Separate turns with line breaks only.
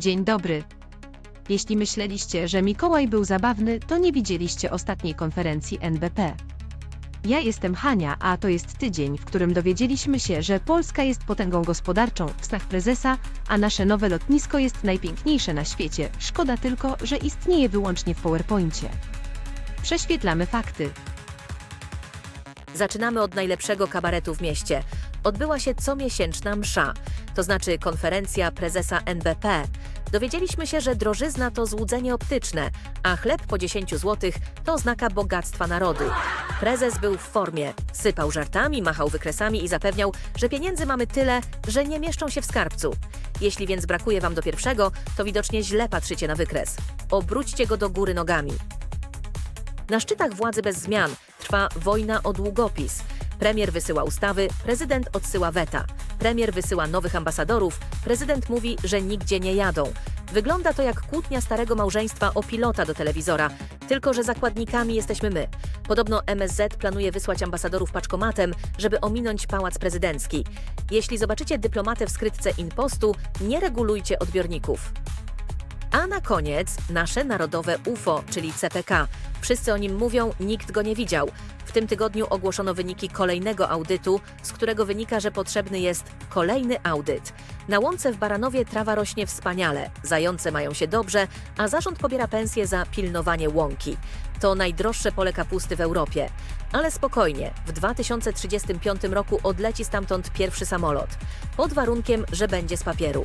Dzień dobry. Jeśli myśleliście, że Mikołaj był zabawny, to nie widzieliście ostatniej konferencji NBP. Ja jestem Hania, a to jest tydzień, w którym dowiedzieliśmy się, że Polska jest potęgą gospodarczą w snach prezesa, a nasze nowe lotnisko jest najpiękniejsze na świecie. Szkoda tylko, że istnieje wyłącznie w PowerPoincie. Prześwietlamy fakty.
Zaczynamy od najlepszego kabaretu w mieście. Odbyła się comiesięczna msza, to znaczy konferencja prezesa NBP. Dowiedzieliśmy się, że drożyzna to złudzenie optyczne, a chleb po 10 zł to oznaka bogactwa narodu. Prezes był w formie, sypał żartami, machał wykresami i zapewniał, że pieniędzy mamy tyle, że nie mieszczą się w skarbcu. Jeśli więc brakuje wam do pierwszego, to widocznie źle patrzycie na wykres. Obróćcie go do góry nogami. Na szczytach władzy bez zmian trwa wojna o długopis. Premier wysyła ustawy, prezydent odsyła weta. Premier wysyła nowych ambasadorów, prezydent mówi, że nigdzie nie jadą. Wygląda to jak kłótnia starego małżeństwa o pilota do telewizora, tylko że zakładnikami jesteśmy my. Podobno MSZ planuje wysłać ambasadorów paczkomatem, żeby ominąć pałac prezydencki. Jeśli zobaczycie dyplomatę w skrytce Inpostu, nie regulujcie odbiorników. A na koniec nasze narodowe UFO, czyli CPK. Wszyscy o nim mówią, nikt go nie widział. W tym tygodniu ogłoszono wyniki kolejnego audytu, z którego wynika, że potrzebny jest kolejny audyt. Na łące w Baranowie trawa rośnie wspaniale, zające mają się dobrze, a zarząd pobiera pensję za pilnowanie łąki. To najdroższe pole kapusty w Europie. Ale spokojnie, w 2035 roku odleci stamtąd pierwszy samolot. Pod warunkiem, że będzie z papieru.